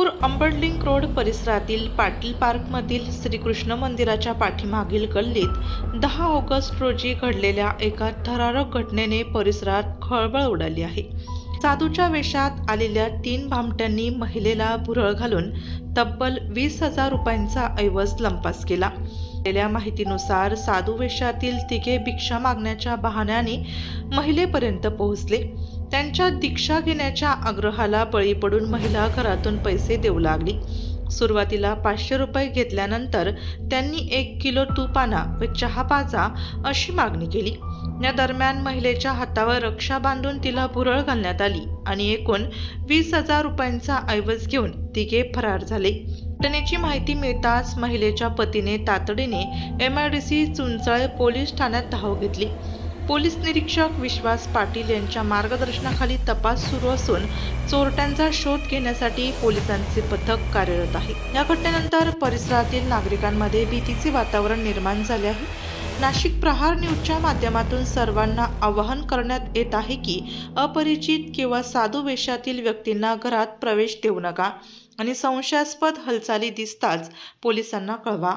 Nagpur अंबडलिंक road परिसरातील पाटील पार्कमधील श्रीकृष्ण मंदिराच्या पाठीमागील गल्लीत दहा ऑगस्ट रोजी घडलेल्या एका थरारक घटनेने परिसरात खळबळ उडाली आहे. साधूच्या वेशात आलेल्या तीन भामट्यांनी महिलेला भुरळ घालून तब्बल वीस हजार रुपयांचा ऐवज लंपास केला. दिलेल्या माहितीनुसार साधू वेशातील तिघे भिक्षा मागण्याच्या बहाण्याने महिलेपर्यंत पोहोचले. त्यांच्या दीक्षा घेण्याच्या आग्रहाला बळी पडून महिला घरातून पैसे देऊ लागली. सुरुवातीला पाचशे रुपये घेतल्यानंतर त्यांनी एक किलो तूप आणा व चहा पाजा अशी मागणी केली. या दरम्यान महिलेच्या हातावर रक्षा बांधून तिला भुरळ घालण्यात आली आणि एकूण वीस हजार रुपयांचा ऐवज घेऊन तिघे फरार झाले. घटनेची माहिती मिळताच महिलेच्या पतीने तातडीने M I D C Chunchal police ठाण्यात धाव घेतली. पोलीस निरीक्षक विश्वास पाटील यांच्या मार्गदर्शनाखाली तपास सुरू असून चोरट्यांचा शोध घेण्यासाठी पोलिसांचे पथक कार्यरत आहे. या घटनेनंतर परिसरातील नागरिकांमध्ये भीतीचे वातावरण निर्माण झाले आहे. नाशिक प्रहार न्यूजच्या माध्यमातून सर्वांना आवाहन करण्यात येत आहे की अपरिचित किंवा साधू वेशातील व्यक्तींना घरात प्रवेश देऊ नका आणि संशयास्पद हालचाली दिसताच पोलिसांना कळवा.